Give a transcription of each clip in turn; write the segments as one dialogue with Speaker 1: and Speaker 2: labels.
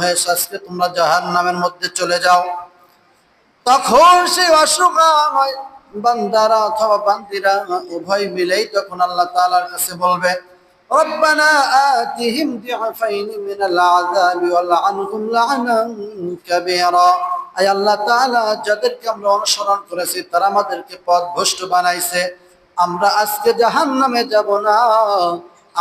Speaker 1: হয়েছে আজকে তোমরা জাহান নামের মধ্যে চলে যাও তখন সেই অসহায় বান্দারা অথবা বান্দিরা উভয় মিলেই তখন আল্লাহ তাআলার কাছে বলবে ربنا آتهم ضعفين من العذاب والعنهم لعنا كبيرا আয় আল্লাহ তাআলা যাদেরকে আমরা অনুসরণ করেছি তারা আমাদেরকে পথ ভ্রষ্ট বানাইছে আমরা আজকে জাহান্নামে যাব না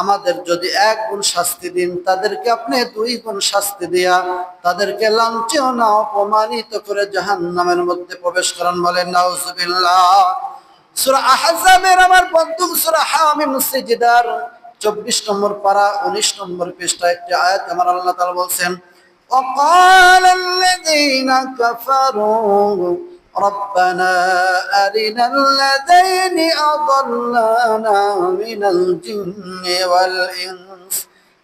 Speaker 1: আমাদের যদি এক গুণ শাস্তি দিন, তাদেরকে আপনি দুই গুণ শাস্তি দেয়া তাদেরকে লাঞ্ছেও না, অপমানিত করে জাহান নামের মধ্যে প্রবেশ করান বলেন, নাউজুবিল্লাহ। সুরা আহাজামের আমার বন্ধু সুরা হামিম সিজিদার চব্বিশ নম্বর পারা, উনিশ নম্বর পৃষ্ঠা একটি আয়াত আমার আল্লাহ তালা বলছেন অকাল ربنا أرنا الذين أضلانا من الجن والإنس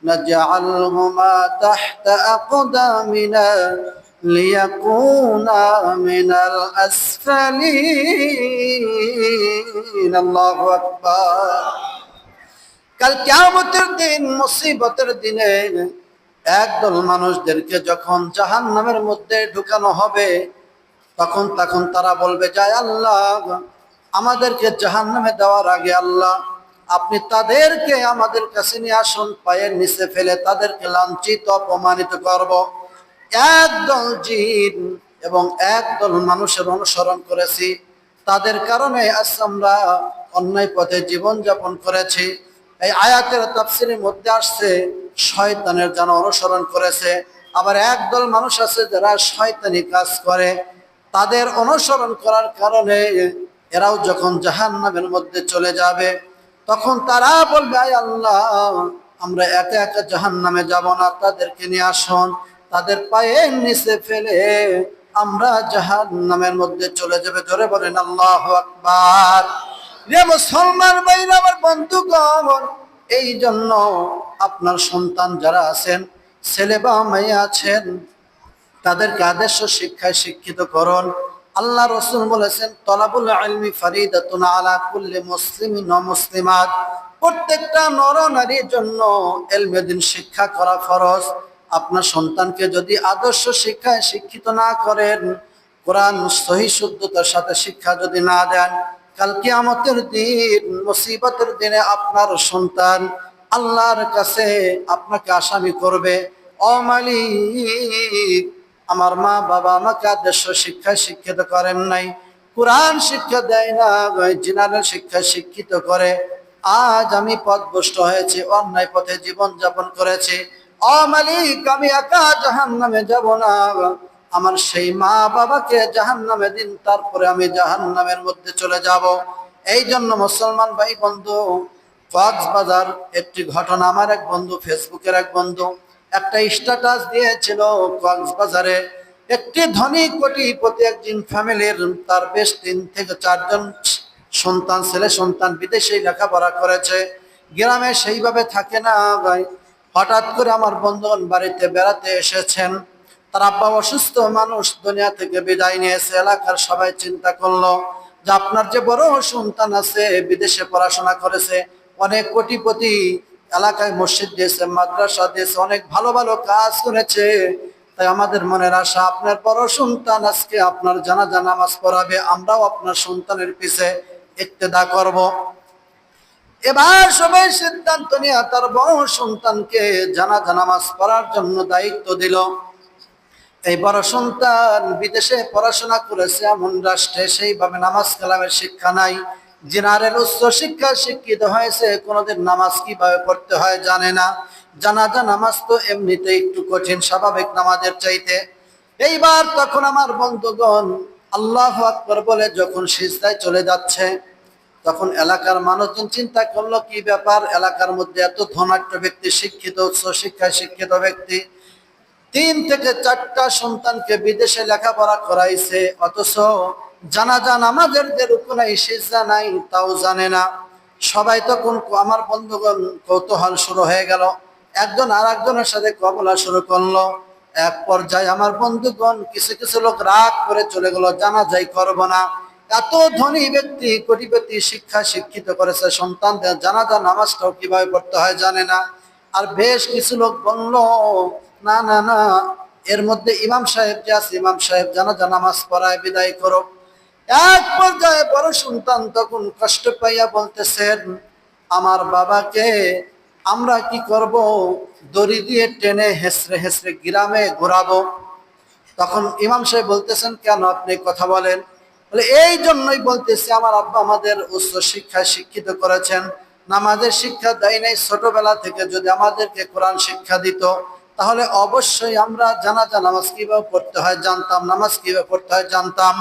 Speaker 1: نجعلهما تحت أقدامنا ليكونا من الأسفلين الله أكبر কাল কেয়ামতের দিন মুসিবতের দিনে একদল মানুষদেরকে যখন জাহান নামের মধ্যে ঢুকানো হবে তখন তখন তারা বলবে যায় আল্লাহ, আমাদেরকে জাহান নামে দেওয়ার আগে আল্লাহ, আপনি তাদেরকে আমাদের কাছে নিয়ে আসুন, পায়ের নিচে ফেলে তাদেরকে লাঞ্ছিত, অপমানিত করব। একদল জিন এবং একদল মানুষের অনুসরণ করেছি। তাদের কারণে আজ আমরা অন্যায় পথে জীবন যাপন করেছি। এই আয়াতের তাফসিরের মধ্যে আসছে, শয়তানের যেন অনুসরণ করেছে। আবার একদল মানুষ আছে যারা শয়তানি কাজ করে। তাদের অনুসরণ করার কারণে এরাও যখন জাহান নামের মধ্যে চলে যাবে, তখন তারা বলবে, আয় আল্লাহ, আমরা একা একা জাহান নামে যাব না, তাদেরকে নিয়ে আসুন, তাদের পায়ের নিচে ফেলে আমরা জাহান নামের মধ্যে চলে যাবে। জোরে বলেন, আল্লাহ আকবার। রে মুসলমান ভাইরা, আমার বন্ধুগণ, এই জন্য আপনার সন্তান যারা আছেন, ছেলে বা মেয়ে আছেন তাদেরকে আদর্শ শিক্ষায় শিক্ষিত করুন। আল্লাহ রসুল বলেছেন, তলাবুল আলমি ফারিদাতুন আলা কুল্লি মুসলিমিন ও মুসলিমাত। প্রত্যেকটা নর নারীর জন্য এলমেদিন শিক্ষা করা ফরজ। আপনার সন্তানকে যদি আদর্শ শিক্ষায় শিক্ষিত না করেন, কোরআন সহি শুদ্ধতার সাথে শিক্ষা যদি না দেন, কাল কিয়ামতের দিন মুসিবতের দিনে আপনার সন্তান আল্লাহর কাছে আপনাকে আসামি করবে। অমালিক আমার মা বাবা আমাকে আদর্শ শিক্ষায় শিক্ষিত করেন নাই। কোরআন শিক্ষা দেয় না জেনারেল শিক্ষা শিক্ষিত করে। আজ আমি পথভ্রষ্ট হয়েছি, অন্যায় পথে জীবন যাপন করেছি অমালিক আমি একা জাহান নামে যাব না আমার সেই মা বাবাকে জাহান নামে দিন, তারপরে আমি জাহান নামের মধ্যে চলে যাব। এই জন্য মুসলমান ভাই বন্ধু কক্সবাজার একটি ঘটনা আমার এক বন্ধু, ফেসবুকের এক বন্ধু একটা স্ট্যাটাস দিয়েছিল কক্সবাজারে, একটি ধনী কোটিপতি একজন ফ্যামিলির তার বেশ তিন থেকে চারজন সন্তান, ছেলে সন্তান বিদেশে লেখাপড়া করেছে, গ্রামে সেইভাবে থাকে না হঠাৎ করে আমার বন্ধুগণ বাড়িতে বেড়াতে এসেছেন। তার আব্বা অসুস্থ মানুষ দুনিয়া থেকে বিদায় নিয়েছে, এলাকার সবাই চিন্তা করল যে আপনার যে বড় সন্তান আছে, বিদেশে পড়াশোনা করেছে, অনেক কোটিপতি এলাকায় মসজিদ দিয়েছে, মাদ্রাসা দিয়েছে, অনেক ভালো ভালো কাজ করেছে। তাই আমাদের মনের আশা, আপনার বড় সন্তান আজকে আপনার জানাজা নামাজ পড়াবে, আমরাও আপনার সন্তানের পিছে ইক্তেদা করব। এবার সবাই সিদ্ধান্ত নিয়ে তার বড় সন্তানকে জানাজা নামাজ পড়ার জন্য দায়িত্ব দিল। এই বড় সন্তান বিদেশে পড়াশোনা করেছে, এমন রাষ্ট্রে সেইভাবে নামাজ কালামের শিক্ষা নাই। জেনারেল উচ্চ শিক্ষা শিক্ষিত হয়েছে, কোনোদিন নামাজ কীভাবে পড়তে হয় জানে না। জানাজা, নামাজ তো এমনিতে একটু কঠিন, স্বাভাবিক নামাজের চাইতে। এইবার তখন আমার বন্ধুগণ আল্লাহ আকবর বলে যখন সিজদায় চলে যাচ্ছে, তখন এলাকার মানুষজন চিন্তা করল, কি ব্যাপার? এলাকার মধ্যে এত ধনাঢ্য ব্যক্তি, শিক্ষিত, উচ্চ শিক্ষায় শিক্ষিত ব্যক্তি। তিন থেকে চারটা সন্তানকে বিদেশে লেখাপড়া করাইছে, অথচ জানাজা নামাজের যে রুকুনাই সিজা নাই, তাও জানে না। সবাই তখন আমার বন্ধুগণ কৌতূহল শুরু হয়ে গেল। একজন আর একজনের সাথে কবলা শুরু করল। এক পর্যায়ে আমার বন্ধুগণ কিছু কিছু লোক রাগ করে চলে গেল, জানাজাই করব না। এত ধনী ব্যক্তি কোটিপতি শিক্ষা শিক্ষিত করেছে, সন্তানদের জানাজা, নামাজটাও কীভাবে পড়তে হয় জানে না। আর বেশ কিছু লোক বলল, না না না, এর মধ্যে ইমাম সাহেব যে আছে, ইমাম সাহেব জানাজা, নামাজ পড়ায় বিদায় করো এক পর্যায়ে বড় সন্তান তখন কষ্ট পাইয়া বলতেছেন, আমার বাবাকে আমরা কি করব? দড়ি দিয়ে টেনে হেসড়ে হেসড়ে গ্রামে ঘোরাবো। তখন ইমাম সাহেব বলতেছেন, কেন আপনি কথা বলেন? বলে, এই জন্যই বলতেছি, আমার আব্বা আমাদের উচ্চ শিক্ষায় শিক্ষিত করেছেন। নামাজের শিক্ষা দেয় নাই ছোটবেলা থেকে, যদি আমাদেরকে কোরআন শিক্ষা দিত, তাহলে অবশ্যই আমরা জানাজা নামাজ কীভাবে পড়তে হয় জানতাম, নামাজ কীভাবে পড়তে হয় জানতাম।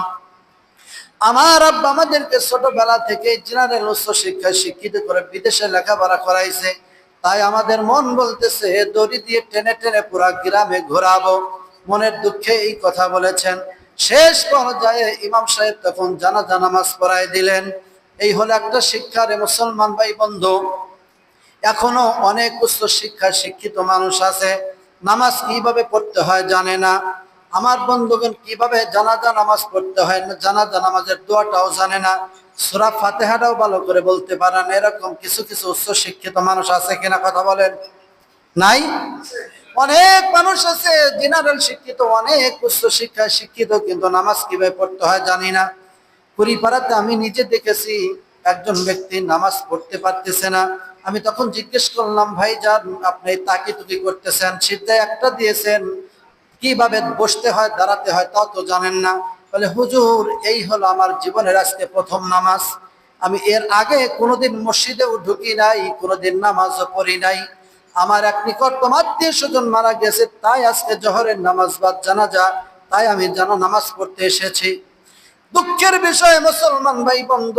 Speaker 1: আমার আব্বা আমাদেরকে ছোটবেলা থেকে জেনারেল উচ্চ শিক্ষায় শিক্ষিত করে বিদেশে লেখাপড়া করাইছে, তাই আমাদের মন বলতেছে দড়ি দিয়ে টেনে টেনে পুরা গ্রামে ঘোরাবো। মনের দুঃখে এই কথা বলেছেন। শেষ পর্যায়ে ইমাম সাহেব তখন জানাজা নামাজ পড়াই দিলেন। এই হলো একটা শিক্ষার মুসলমান ভাই বন্ধু এখনও অনেক উচ্চ শিক্ষা শিক্ষিত মানুষ আছে। নামাজ কীভাবে পড়তে হয় জানে না। আমার বন্ধুগণ, কীভাবে জানাজা নামাজ পড়তে হয়? না, জানাজা নামাজের দোয়াটাও জানে না। সুরা ফাতেহাটাও ভালো করে বলতে পারেন এরকম কিছু কিছু উচ্চ শিক্ষিত মানুষ আছে কিনা কথা বলেন? নাই? অনেক মানুষ আছে, জেনারেল শিক্ষিত, অনেক উচ্চ শিক্ষায় শিক্ষিত, কিন্তু নামাজ কীভাবে পড়তে হয় জানি না। কুড়িপাড়াতে আমি নিজে দেখেছি, একজন ব্যক্তি নামাজ পড়তে পারতেছে না। আমি তখন জিজ্ঞেস করলাম ভাই যান আপনি তাকি তুকি করতেছেন? সিদ্ধায় একটা দিয়েছেন কীভাবে বসতে হয়, দাঁড়াতে হয় তাও তো জানেন না। বলে, হুজুর, এই হলো আমার জীবনের আজকে প্রথম নামাজ। আমি এর আগে কোনোদিন মসজিদেও ঢুকি নাই, কোনোদিন নামাজও পড়ি নাই। আমার এক নিকটতম আত্মীয় স্বজন মারা গেছে, তাই আজকে জহরের নামাজ বাদ জানা জানাজা, তাই আমি জানা নামাজ পড়তে এসেছি। দুঃখের বিষয়ে, মুসলমান ভাই, বন্ধ,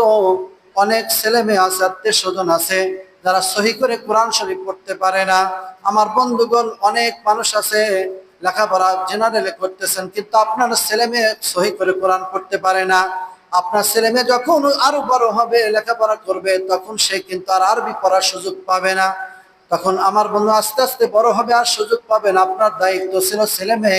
Speaker 1: অনেক ছেলে মেয়ে আছে, আত্মীয় স্বজন আছে, যারা সহি করে কোরআন শরীফ পড়তে পারে না। আমার বন্ধুগণ, অনেক মানুষ আছে লেখাপড়া জেনারেলে করতেছেন, কিন্তু আপনার ছেলে মেয়ে সহি করে কোরআন করতে পারে না। আপনার ছেলে মেয়ে যখন আরও বড় হবে, লেখাপড়া করবে, তখন সে কিন্তু আর আরবি পড়ার সুযোগ পাবে না। তখন আমার বন্ধু আস্তে আস্তে বড় হবে, আর সুযোগ পাবে না। আপনার দায়িত্ব ছিল ছেলে মেয়ে